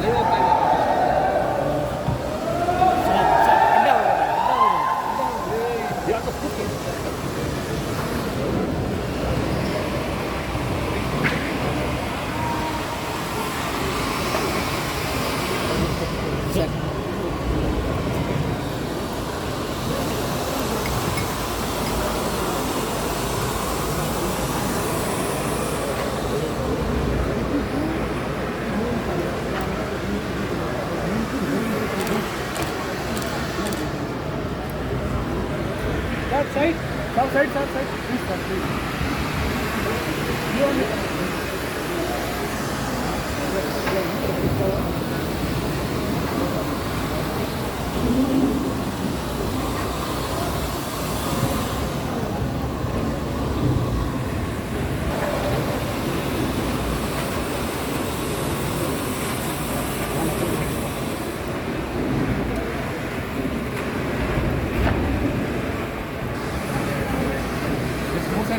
Yeah,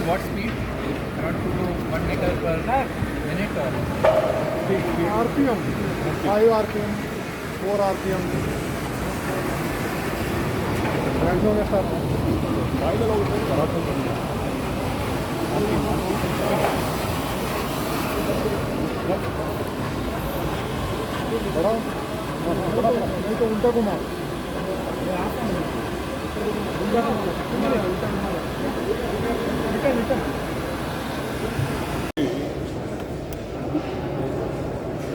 what speed? Around 2 to 1 meter per minute or? RPM, 5 RPM, 4 RPM. Random के साथ भाई लोग उसे खराब कर दिया बड़ा बड़ा नहीं तो उल्टा घुमा उल्टा घुमा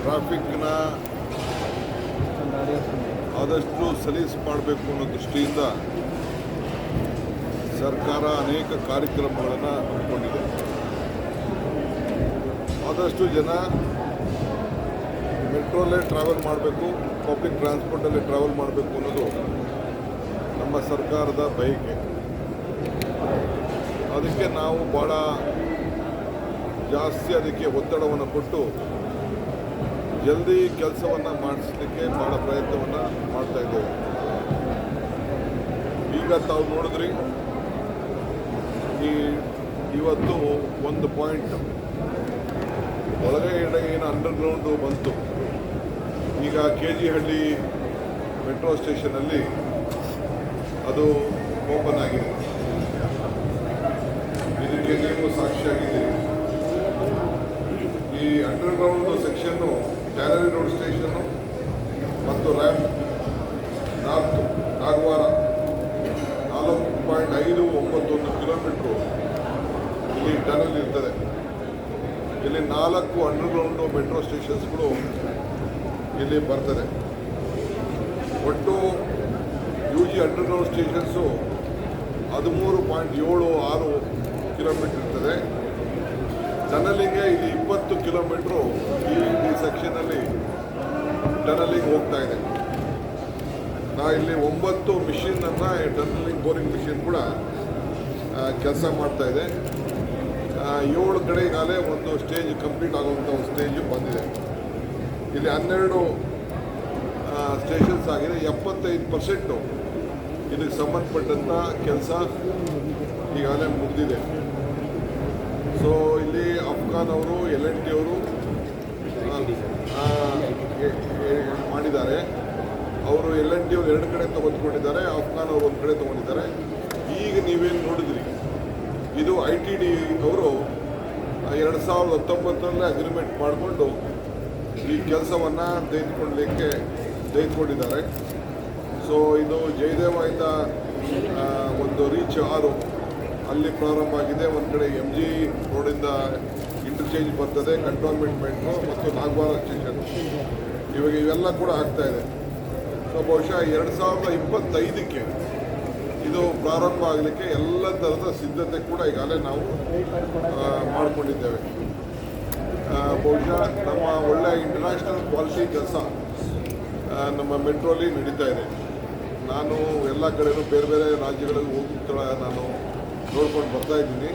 ಟ್ರಾಫಿಕ್ನ ಆದಷ್ಟು ಸಲೀಸ್ ಮಾಡಬೇಕು ಅನ್ನೋ ದೃಷ್ಟಿಯಿಂದ ಸರ್ಕಾರ ಅನೇಕ ಕಾರ್ಯಕ್ರಮಗಳನ್ನು ಹಮ್ಮಿಕೊಂಡಿದೆ. ಆದಷ್ಟು ಜನ ಮೆಟ್ರೋಲ್ಲೇ ಟ್ರಾವೆಲ್ ಮಾಡಬೇಕು, ಪಬ್ಲಿಕ್ ಟ್ರಾನ್ಸ್ಪೋರ್ಟಲ್ಲೇ ಟ್ರಾವೆಲ್ ಮಾಡಬೇಕು ಅನ್ನೋದು ನಮ್ಮ ಸರ್ಕಾರದ ಬಯಕೆ. ಅದಕ್ಕೆ ನಾವು ಭಾಳ ಜಾಸ್ತಿ ಅದಕ್ಕೆ ಒತ್ತಡವನ್ನು ಕೊಟ್ಟು ಜಲ್ದಿ ಕೆಲಸವನ್ನು ಮಾಡಿಸ್ಲಿಕ್ಕೆ ಭಾಳ ಪ್ರಯತ್ನವನ್ನು ಮಾಡ್ತಾ ಇದ್ದೇವೆ. ಈಗ ತಾವು ನೋಡಿದ್ರಿ, ಈ ಇವತ್ತು ಒಂದು ಪಾಯಿಂಟ್. ಒಳಗಡೆ ಏನು ಅಂಡರ್ಗ್ರೌಂಡು ಬಂತು. ಈಗ ಕೆ ಜಿ ಹಳ್ಳಿ ಮೆಟ್ರೋ ಸ್ಟೇಷನಲ್ಲಿ ಅದು ಓಪನ್ ಆಗಿದೆ. ಇದಕ್ಕೆ ನೀವು ಸಾಕ್ಷಿಯಾಗಿದ್ದೀರಿ ಈ ಅಂಡರ್ಗ್ರೌಂಡ್ ಸೆಕ್ಷನ್ನು ಟ್ಯಾಲರಿ ರೋಡ್ ಸ್ಟೇಷನ್ನು ಮತ್ತು ರ್ಯಾಂಪ್ ನಾರ್ತ್ ನಾಗವಾರ ನಾಲ್ಕು ಪಾಯಿಂಟ್ ಐದು ಒಂಬತ್ತೊಂದು ಕಿಲೋಮೀಟ್ರು ಇಲ್ಲಿ ಟನಲ್ ಇರ್ತದೆ. ಇಲ್ಲಿ ನಾಲ್ಕು ಅಂಡರ್ಗ್ರೌಂಡು ಮೆಟ್ರೋ ಸ್ಟೇಷನ್ಸ್ಗಳು ಇಲ್ಲಿ ಬರ್ತದೆ. ಒಟ್ಟು ಯು ಜಿ ಅಂಡರ್ಗ್ರೌಂಡ್ ಸ್ಟೇಷನ್ಸು ಹದಿಮೂರು ಪಾಯಿಂಟ್ ಏಳು ಆರು ಕಿಲೋಮೀಟರ್ ಇರ್ತದೆ. ಟನಲಿಂಗ್ಗೆ ಇಲ್ಲಿ ಇಪ್ಪತ್ತು ಕಿಲೋಮೀಟ್ರು ಈ ಈ ಸೆಕ್ಷನಲ್ಲಿ ಟನಲಿಂಗ್ ಹೋಗ್ತಾ ಇದೆ. ನಾ ಇಲ್ಲಿ ಒಂಬತ್ತು ಮಿಷಿನನ್ನು ಟನಲಿಂಗ್ ಬೋರಿಂಗ್ ಮಿಷಿನ್ ಕೂಡ ಕೆಲಸ ಮಾಡ್ತಾ ಇದೆ. ಏಳು ಕಡೆಗಾಲೇ ಒಂದು ಸ್ಟೇಜ್ ಕಂಪ್ಲೀಟ್ ಆಗುವಂಥ ಒಂದು ಸ್ಟೇಜ್ ಬಂದಿದೆ. ಇಲ್ಲಿ ಹನ್ನೆರಡು ಸ್ಟೇಷನ್ಸ್ ಆಗಿದೆ. ಎಪ್ಪತ್ತೈದು ಪರ್ಸೆಂಟು ಇದಕ್ಕೆ ಸಂಬಂಧಪಟ್ಟಂಥ ಕೆಲಸ ಈಗಾಗಲೇ ಮುಗಿದಿದೆ. ಸೊ ಇಲ್ಲಿ ಅಫ್ಘಾನ್ ಅವರು ಎಲ್ ಎನ್ ಟಿ ಅವರು ಮಾಡಿದ್ದಾರೆ. ಅವರು ಎಲ್ ಎನ್ ಟಿ ಅವರು ಎರಡು ಕಡೆ ತಗೊಂಡ್ಕೊಂಡಿದ್ದಾರೆ ಅಫ್ಘಾನ್ ಅವರು ಒಂದು ಕಡೆ ತೊಗೊಂಡಿದ್ದಾರೆ. ಈಗ ನೀವೇನು ನೋಡಿದ್ರಿ? ಇದು ಐ ಟಿ ಡಿ ಅವರು ಎರಡು ಸಾವಿರದ ಹತ್ತೊಂಬತ್ತರಲ್ಲೇ ಅಗ್ರಿಮೆಂಟ್ ಮಾಡಿಕೊಂಡು ಈ ಕೆಲಸವನ್ನು ತೆಗೆದುಕೊಳ್ಳಲಿಕ್ಕೆ ತೆಗೆದುಕೊಂಡಿದ್ದಾರೆ. ಸೊ ಇದು ಜಯದೇವ ಆಯ್ತ ಒಂದು ರೀಚ್ ಆರು. ಅಲ್ಲಿ ಪ್ರಾರಂಭ ಆಗಿದೆ. ಒಂದು ಕಡೆ ಎಂ ಜಿ ರೋಡಿಂದ ಇಂಟರ್ಚೇಂಜ್ ಬರ್ತದೆ ಕಂಟೋನ್ಮೆಂಟ್ ಮೆಟ್ರೋ ಮತ್ತು ನಾಗವಾರ ಸ್ಟೇಷನ್ ಇವಾಗ ಇವೆಲ್ಲ ಕೂಡ ಆಗ್ತಾ ಇದೆ. ಸೊ ಬಹುಶಃ ಎರಡು ಸಾವಿರದ ಇಪ್ಪತ್ತೈದಕ್ಕೆ ಇದು ಪ್ರಾರಂಭ ಆಗಲಿಕ್ಕೆ ಎಲ್ಲ ಥರದ ಸಿದ್ಧತೆ ಕೂಡ ಈಗಾಗಲೇ ನಾವು ಮಾಡಿಕೊಂಡಿದ್ದೇವೆ. ಬಹುಶಃ ನಮ್ಮ ಒಳ್ಳೆಯ ಇಂಟರ್ನ್ಯಾಷನಲ್ ಕ್ವಾಲಿಟಿ ಕೆಲಸ ನಮ್ಮ ಮೆಟ್ರೋಲಿ ನಡೀತಾ ಇದೆ. ನಾನು ಎಲ್ಲ ಕಡೆನೂ ಬೇರೆ ಬೇರೆ ರಾಜ್ಯಗಳಿಗೆ ಹೋಗ್ತಾ ನಾನು. ನೋಡ್ಕೊಂಡು ಬರ್ತಾ ಇದ್ದೀನಿ.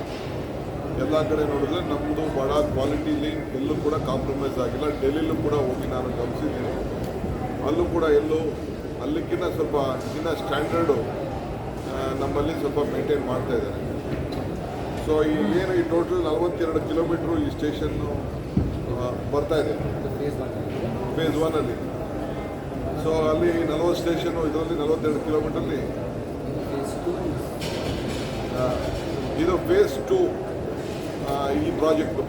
ಎಲ್ಲ ಕಡೆ ನೋಡಿದ್ರೆ ನಮ್ಮದು ಭಾಳ ಕ್ವಾಲಿಟಿಲಿ ಎಲ್ಲೂ ಕೂಡ ಕಾಂಪ್ರಮೈಸ್ ಆಗಿಲ್ಲ. ಡೆಲ್ಲಿಲೂ ಕೂಡ ಹೋಗಿ ನಾನು ಗಮನಿಸಿದ್ದೀನಿ. ಅಲ್ಲೂ ಕೂಡ ಎಲ್ಲೂ ಅಲ್ಲಿಕ್ಕಿಂತ ಸ್ವಲ್ಪ ಇನ್ನೂ ಸ್ಟ್ಯಾಂಡರ್ಡು ನಮ್ಮಲ್ಲಿ ಸ್ವಲ್ಪ ಮೇಂಟೈನ್ ಮಾಡ್ತಾ ಇದ್ದಾರೆ. ಸೊ ಈ ಏನು ಈ ಟೋಟಲ್ ನಲವತ್ತೆರಡು ಕಿಲೋಮೀಟ್ರು ಈ ಸ್ಟೇಷನ್ನು ಬರ್ತಾ ಇದೆ. ಫೇಸ್ ಒನ್ನಲ್ಲಿ ಸೊ ಅಲ್ಲಿ ನಲವತ್ತು ಸ್ಟೇಷನು ಇದರಲ್ಲಿ ನಲವತ್ತೆರಡು ಕಿಲೋಮೀಟ್ರಲ್ಲಿ ಆ, ಇದು ಫೇಸ್ ಟು ಈ ಪ್ರಾಜೆಕ್ಟು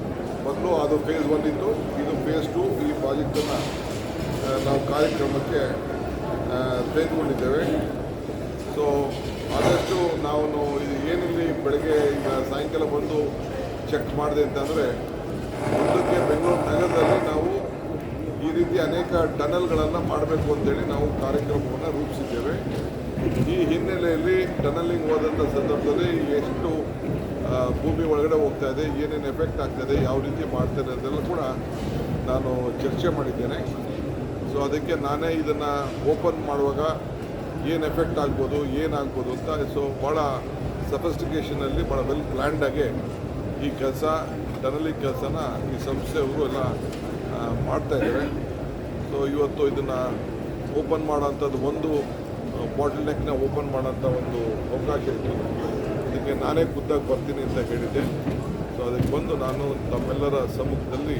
ಮೊದಲು ಅದು ಫೇಸ್ ಒನ್ ಇತ್ತು ಇದು ಫೇಸ್ ಟು ಈ ಪ್ರಾಜೆಕ್ಟನ್ನು ನಾವು ಕಾರ್ಯಕ್ರಮಕ್ಕೆ ತೆಗೆದುಕೊಂಡಿದ್ದೇವೆ. ಸೊ ಆದಷ್ಟು ನಾವು ಏನಿಲ್ಲಿ ಬೆಳಗ್ಗೆ ಈಗ ಸಾಯಂಕಾಲ ಬಂದು ಚೆಕ್ ಮಾಡಿದೆ ಅಂತಂದರೆ, ಮುಂದಕ್ಕೆ ಬೆಂಗಳೂರು ನಗರದಲ್ಲಿ ನಾವು ಈ ರೀತಿ ಅನೇಕ ಟನಲ್ಗಳನ್ನು ಮಾಡಬೇಕು ಅಂತೇಳಿ ನಾವು ಕಾರ್ಯಕ್ರಮವನ್ನು ರೂಪಿಸಿದ್ದೇವೆ. ಈ ಹಿನ್ನೆಲೆಯಲ್ಲಿ ಟನಲಿಂಗ್ ಹೋದಂಥ ಸಂದರ್ಭದಲ್ಲಿ ಎಷ್ಟು ಭೂಮಿ ಒಳಗಡೆ ಹೋಗ್ತಾ ಇದೆ, ಏನೇನು ಎಫೆಕ್ಟ್ ಆಗ್ತದೆ ಯಾವ ರೀತಿ ಮಾಡ್ತಾರೆ ಅದೆಲ್ಲ ಕೂಡ ನಾನು ಚರ್ಚೆ ಮಾಡಿದ್ದೇನೆ. ಸೊ ಅದಕ್ಕೆ ನಾನೇ ಇದನ್ನು ಓಪನ್ ಮಾಡುವಾಗ ಏನು ಎಫೆಕ್ಟ್ ಆಗ್ಬೋದು ಏನಾಗ್ಬೋದು ಅಂತ ಸೊ ಭಾಳ ಸಫಿಸ್ಟಿಕೇಷನಲ್ಲಿ ಭಾಳ ವೆಲ್ ಪ್ಲ್ಯಾಂಡಾಗೆ ಈ ಕೆಲಸ ಟನಲಿಂಗ್ ಕೆಲಸನ ಈ ಸಂಸ್ಥೆಯವರು ಎಲ್ಲ ಮಾಡ್ತಾಯಿದ್ದಾರೆ ಸೊ ಇವತ್ತು ಇದನ್ನು ಓಪನ್ ಮಾಡೋಂಥದ್ದು ಒಂದು ಬಾಟಲ್ ನೆಕ್ನ ಓಪನ್ ಮಾಡೋಂಥ ಒಂದು ಅವಕಾಶ ಇತ್ತು ಅದಕ್ಕೆ ನಾನೇ ಖುದ್ದಾಗಿ ಬರ್ತೀನಿ ಅಂತ ಹೇಳಿದ್ದೆ. ಸೊ ಅದಕ್ಕೆ ಬಂದು ನಾನು ತಮ್ಮೆಲ್ಲರ ಸಮ್ಮುಖದಲ್ಲಿ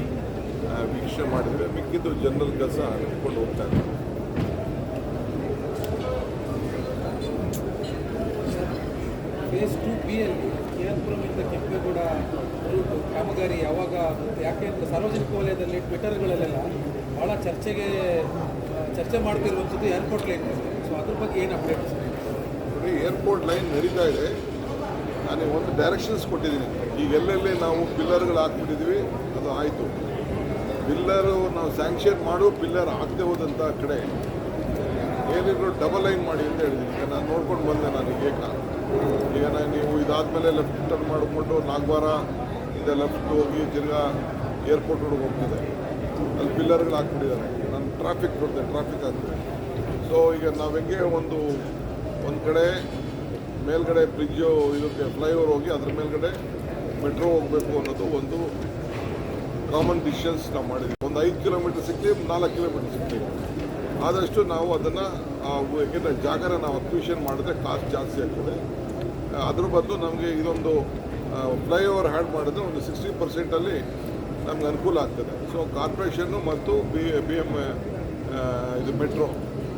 ವೀಕ್ಷಣೆ ಮಾಡಿದರೆ ಮಿಕ್ಕಿದ್ದು ಜನರಲ್ ಕೆಲಸ ನಡ್ಕೊಂಡು ಹೋಗ್ತಾ ಇದ್ದೆ ಫೇಸ್ ಟು ಕೆಂಪೇಗೌಡ ರೂಟ್ ಕಾಮಗಾರಿ ಯಾವಾಗ ಯಾಕೆ ಅಂದರೆ ಸಾರ್ವಜನಿಕ ವಲಯದಲ್ಲಿ ಟ್ವಿಟರ್ಗಳಲ್ಲೆಲ್ಲ ಭಾಳ ಚರ್ಚೆಗೆ ಚರ್ಚೆ ಮಾಡ್ತಿರುವಂಥದ್ದು ಏರ್ಪೋರ್ಟ್ ಲೈನ್ ಸೊ ಅದ್ರ ಬಗ್ಗೆ ಏನು ಅಪ್ಡೇಟ್ ಏರ್ಪೋರ್ಟ್ ಲೈನ್ ನಡೀತಾ ಇದೆ. ನಾನು ಒಂದು ಡೈರೆಕ್ಷನ್ಸ್ ಕೊಟ್ಟಿದ್ದೀನಿ. ಈಗ ಎಲ್ಲೆಲ್ಲಿ ನಾವು ಪಿಲ್ಲರ್ಗಳು ಹಾಕ್ಬಿಟ್ಟಿದ್ದೀವಿ, ಅದು ಆಯಿತು. ಪಿಲ್ಲರು ನಾವು ಸ್ಯಾಂಕ್ಷನ್ ಮಾಡು ಪಿಲ್ಲರ್ ಹಾಕದೆ ಹೋದಂಥ ಕಡೆ ಏನಿದ್ರು ಡಬಲ್ ಲೈನ್ ಮಾಡಿ ಅಂತ ಹೇಳಿದ್ದೀನಿ. ಈಗ ನಾನು ನೋಡ್ಕೊಂಡು ಬಂದೆ ನಾನು ಏಕ ಈಗ ನಾನು ನೀವು ಇದಾದಮೇಲೆ ಲೆಫ್ಟ್ ಟರ್ನ್ ಮಾಡಿಕೊಂಡು ನಾಗ್ವಾರ ಇದೆ ಲೆಫ್ಟ್ ಹೋಗಿ ತಿರ್ಗಾ ಏರ್ಪೋರ್ಟ್ ಒಳಗೆ ಹೋಗ್ತಿದೆ. ಅಲ್ಲಿ ಪಿಲ್ಲರ್ಗಳು ಹಾಕ್ಬಿಟ್ಟಿದ್ದಾರೆ. ನಾನು ಟ್ರಾಫಿಕ್ ಕೊಡ್ತೇನೆ ಟ್ರಾಫಿಕ್ ಆಗ್ತದೆ. ಸೊ ಈಗ ನಾವು ಹೆಂಗೆ ಒಂದು ಒಂದು ಕಡೆ ಮೇಲ್ಗಡೆ ಬ್ರಿಡ್ಜು ಇದಕ್ಕೆ ಫ್ಲೈಓವರ್ ಹೋಗಿ ಅದ್ರ ಮೇಲ್ಗಡೆ ಮೆಟ್ರೋ ಹೋಗಬೇಕು ಅನ್ನೋದು ಒಂದು ಕಾಮನ್ ಡಿಶನ್ಸ್ ನಾವು ಮಾಡಿದ್ವಿ. ಒಂದು ಐದು ಕಿಲೋಮೀಟರ್ ಸಿಕ್ಕಲಿ ನಾಲ್ಕು ಕಿಲೋಮೀಟರ್ ಸಿಕ್ಕಲಿ ಆದಷ್ಟು ನಾವು ಅದನ್ನು ಯಾಕೆಂದರೆ ಜಾಗನ ನಾವು ಅಕ್ವಿಷನ್ ಮಾಡಿದ್ರೆ ಕಾಸ್ಟ್ ಜಾಸ್ತಿ ಆಗ್ತದೆ. ಅದ್ರ ಬದಲು ನಮಗೆ ಇದೊಂದು ಫ್ಲೈಓವರ್ ಹ್ಯಾಡ್ ಮಾಡಿದ್ರೆ ಒಂದು ಸಿಕ್ಸ್ಟಿ ಪರ್ಸೆಂಟಲ್ಲಿ ನಮ್ಗೆ ಅನುಕೂಲ ಆಗ್ತದೆ. ಸೊ ಕಾರ್ಪೊರೇಷನ್ನು ಮತ್ತು ಬಿ ಬಿ ಎಂ ಇದು metro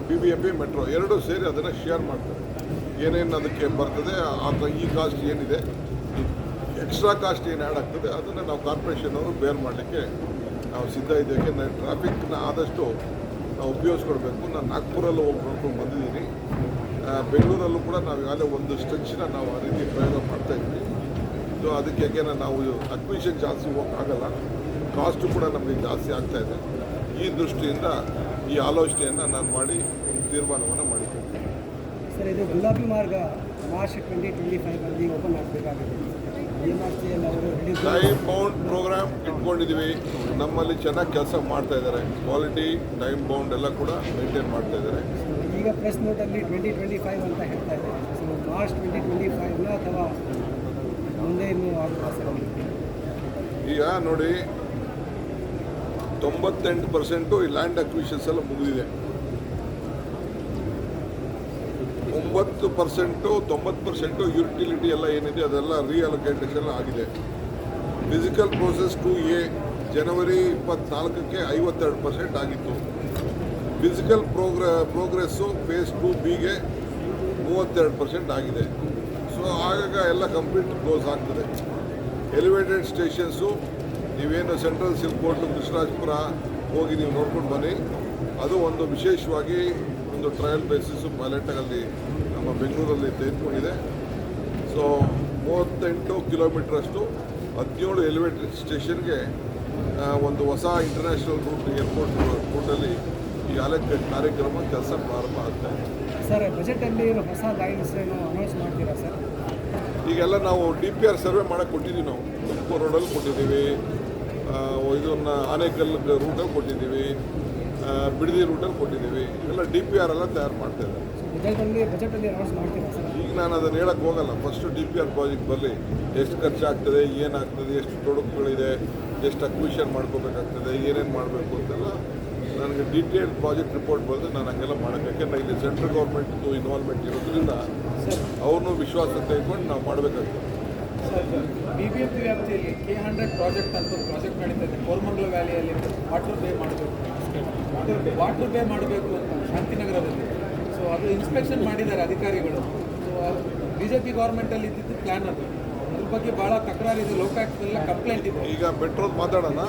B B M P metro ಎರಡೂ ಸೇರಿ ಅದನ್ನು ಶೇರ್ ಮಾಡ್ತಾರೆ. ಏನೇನು ಅದಕ್ಕೆ ಬರ್ತದೆ, ಆ ಈ ಕಾಸ್ಟ್ ಏನಿದೆ ಎಕ್ಸ್ಟ್ರಾ ಕಾಸ್ಟ್ ಏನು ಆ್ಯಡ್ ಆಗ್ತದೆ, ಅದನ್ನು ನಾವು ಕಾರ್ಪೊರೇಷನ್ ಅವರು ಬೇರ್ ಮಾಡಲಿಕ್ಕೆ ನಾವು ಸಿದ್ಧ ಇದ್ದೇವೆ. ನಾನು ಟ್ರಾಫಿಕ್ನ ಆದಷ್ಟು ನಾವು ಉಪಯೋಗಿಸ್ಕೊಡ್ಬೇಕು. ನಾನು ನಾಗ್ಪುರಲ್ಲೂ ಹೋಗಿ ನೋಡ್ಕೊಂಡು ಬಂದಿದ್ದೀನಿ. ಬೆಂಗಳೂರಲ್ಲೂ ಕೂಡ ನಾವು ಯಾವುದೇ ಒಂದು ಸ್ಟ್ರೆಚ್ನ ನಾವು ಆ ರೀತಿ ಪ್ರಯೋಗ ಮಾಡ್ತಾ ಇದ್ವಿ. ಸೊ ಅದಕ್ಕೆ ಯಾಕೆಂದರೆ ನಾವು ಅಡ್ಮಿಷನ್ ಜಾಸ್ತಿ ಹೋಗೋಕ್ಕಾಗಲ್ಲ ಕಾಸ್ಟು ಕೂಡ ನಮಗೆ ಜಾಸ್ತಿ ಆಗ್ತಾಯಿದೆ ಈ ದೃಷ್ಟಿಯಿಂದ ಈ ಆಲೋಚನೆಯನ್ನು ನಾನು ಮಾಡಿ ತೀರ್ಮಾನವನ್ನು ಮಾಡಿದ್ದೇನೆ ಸರ್ ಇದು ಗುಲಾಬಿ ಮಾರ್ಗ ಮಾರ್ಚ್ ಟ್ವೆಂಟಿ ಟ್ವೆಂಟಿ ಫೈವಲ್ಲಿ ಓಪನ್ ಆಗಬೇಕಾಗಿದೆ ಟೈಮ್ ಬೌಂಡ್ ಪ್ರೋಗ್ರಾಮ್ ಇಟ್ಕೊಂಡಿದ್ದೀವಿ ನಮ್ಮಲ್ಲಿ ಚೆನ್ನಾಗಿ ಕೆಲಸ ಮಾಡ್ತಾ ಇದ್ದಾರೆ. ಕ್ವಾಲಿಟಿ ಟೈಮ್ ಬೌಂಡ್ ಎಲ್ಲ ಕೂಡ ಮೇಂಟೈನ್ ಮಾಡ್ತಾ ಇದ್ದಾರೆ. ಈಗ ಪ್ರೆಸ್ ನೋಟಲ್ಲಿ ಟ್ವೆಂಟಿ ಟ್ವೆಂಟಿ ಫೈವ್ ಅಂತ ಹೇಳ್ತಾ ಇದೆ ಸೊ ಮಾರ್ಚ್ ಟ್ವೆಂಟಿ ಟ್ವೆಂಟಿ ಫೈವ್ನ ಅಥವಾ ಮುಂದೆ ಇನ್ನೂ ಈಗ ನೋಡಿ ತೊಂಬತ್ತೆಂಟು ಪರ್ಸೆಂಟು ಈ ಲ್ಯಾಂಡ್ ಅಕ್ವಿಷನ್ಸ್ ಎಲ್ಲ ಮುಗಿದಿದೆ. ಒಂಬತ್ತು ಪರ್ಸೆಂಟು, ತೊಂಬತ್ತು ಪರ್ಸೆಂಟು ಯುಟಿಲಿಟಿ ಎಲ್ಲ ಏನಿದೆ, ಅದೆಲ್ಲ ರೀಅಲೋಕೇಟೇಷನ್ ಆಗಿದೆ. ಫಿಸಿಕಲ್ ಪ್ರೋಸೆಸ್ ಟು ಎ ಜನವರಿ ಇಪ್ಪತ್ನಾಲ್ಕಕ್ಕೆ ಐವತ್ತೆರಡು ಪರ್ಸೆಂಟ್ ಆಗಿತ್ತು. ಫಿಸಿಕಲ್ ಪ್ರೋಗ್ರ ಪ್ರೋಗ್ರೆಸ್ಸು ಫೇಸ್ ಟು ಬಿಗೆ ಮೂವತ್ತೆರಡು ಪರ್ಸೆಂಟ್ ಆಗಿದೆ. ಸೊ ಆಗಾಗ ಎಲ್ಲ ಕಂಪ್ಲೀಟ್ ಕ್ಲೋಸ್ ಆಗ್ತದೆ. ಎಲಿವೇಟೆಡ್ ಸ್ಟೇಷನ್ಸು ನೀವೇನು ಸೆಂಟ್ರಲ್ ಸಿಲ್ಕ್ ಕೋರ್ಟು ಕೃಷ್ಣರಾಜಪುರ ಹೋಗಿ ನೀವು ನೋಡ್ಕೊಂಡು ಬನ್ನಿ. ಅದು ಒಂದು ವಿಶೇಷವಾಗಿ ಒಂದು ಟ್ರಯಲ್ ಬೇಸಿಸು ಪೈಲಟಾಗಲ್ಲಿ ನಮ್ಮ ಬೆಂಗಳೂರಲ್ಲಿ ತೆಗೆದುಕೊಂಡಿದೆ. ಸೊ ಮೂವತ್ತೆಂಟು ಕಿಲೋಮೀಟ್ರಷ್ಟು ಹದಿನೇಳು ಎಲಿವೇಟೆಡ್ ಸ್ಟೇಷನ್ಗೆ ಒಂದು ಹೊಸ ಇಂಟರ್ನ್ಯಾಷನಲ್ ರೂಟ್ ಏರ್ಪೋರ್ಟ್ ರೂಟಲ್ಲಿ ಈ ಅಲೆಕ್ ಕಾರ್ಯಕ್ರಮ ಕೆಲಸ ಪ್ರಾರಂಭ ಆಗ್ತಾ ಇದೆ. ಸರ್ ಬಜೆಟಲ್ಲಿ ಹೊಸ ಲೈನ್ಸ್ ಏನು ಅನೌನ್ಸ್ ಮಾಡ್ತೀರಾ ಸರ್? ಈಗೆಲ್ಲ ನಾವು ಡಿ ಪಿ ಆರ್ ಸರ್ವೆ ಮಾಡಕ್ಕೆ ಕೊಟ್ಟಿದ್ದೀವಿ ನಾವು. ತುಮಕೂರು ರೋಡಲ್ಲಿ ಕೊಟ್ಟಿದ್ದೀವಿ. ಇದನ್ನು ಆನೇಕಲ್ ರೂಟಲ್ಲಿ ಕೊಟ್ಟಿದ್ದೀವಿ. ಬಿಡದಿ ರೂಟಲ್ಲಿ ಕೊಟ್ಟಿದ್ದೀವಿ. ಎಲ್ಲ ಡಿ ಪಿ ಆರ್ ಎಲ್ಲ ತಯಾರು ಮಾಡ್ತಾ ಇದ್ದಾರೆ. ಈಗ ನಾನು ಅದನ್ನು ಹೇಳಕ್ಕೆ ಹೋಗಲ್ಲ. First D P R project ಬರಲಿ. ಎಷ್ಟು ಖರ್ಚಾಗ್ತದೆ ಏನಾಗ್ತದೆ ಎಷ್ಟು ತೊಡಕುಗಳಿದೆ ಎಷ್ಟು ಅಕ್ವಿಷನ್ ಮಾಡ್ಕೋಬೇಕಾಗ್ತದೆ ಏನೇನು ಮಾಡಬೇಕು ಅಂತೆಲ್ಲ ನನಗೆ ಡೀಟೇಲ್ ಪ್ರಾಜೆಕ್ಟ್ ರಿಪೋರ್ಟ್ ಬಂದು ನಾನು ಹಂಗೆಲ್ಲ ಮಾಡೋಕ್ಕೆ. ಯಾಕೆಂದರೆ ಇಲ್ಲಿ ಸೆಂಟ್ರಲ್ ಗೌರ್ಮೆಂಟ್ದು ಇನ್ವಾಲ್ವ್ಮೆಂಟ್ ಇರೋದ್ರಿಂದ ಅವ್ರನ್ನೂ ವಿಶ್ವಾಸ ತೆಗೆದುಕೊಂಡು ನಾವು ಮಾಡಬೇಕಾಗ್ತದೆ. ಬಿ ಬಿ ಎಂ ಪಿ ವ್ಯಾಪ್ತಿಯಲ್ಲಿ ಕೆ ಹಂಡ್ರೆಡ್ ಪ್ರಾಜೆಕ್ಟ್ ಅಂತ ಪ್ರಾಜೆಕ್ಟ್ ನಡೀತಾ ಇದೆ. ಕೋಲ್ಮಂಗಲ ವ್ಯಾಲಿಯಲ್ಲಿ ವಾಟರ್ ಬೇ ಮಾಡಬೇಕು. ವಾಟರ್ ಬೇ ಮಾಡಬೇಕು ಅಂತ ಶಾಂತಿನಗರದಲ್ಲಿ. ಸೊ ಅದು ಇನ್ಸ್ಪೆಕ್ಷನ್ ಮಾಡಿದ್ದಾರೆ ಅಧಿಕಾರಿಗಳು. ಸೊ ಬಿ ಜೆ ಪಿ ಗೌರ್ಮೆಂಟಲ್ಲಿ ಇದ್ದಿದ್ದು ಪ್ಲ್ಯಾನ್ ಅದು. ಅದ್ರ ಬಗ್ಗೆ ಭಾಳ ತಕರಾರಿದೆ. ಲೋಕಾಯುಕ್ತದಲ್ಲ ಕಂಪ್ಲೇಂಟ್ ಇದೆ. ಈಗ ಪೆಟ್ರೋಲ್ ಮಾತಾಡೋಣ.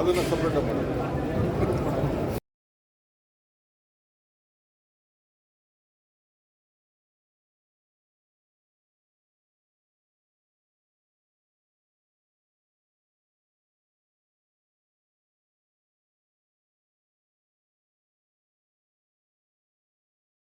ಅದನ್ನು ಸಪ್ರೇಟ್ ಮಾಡೋಣ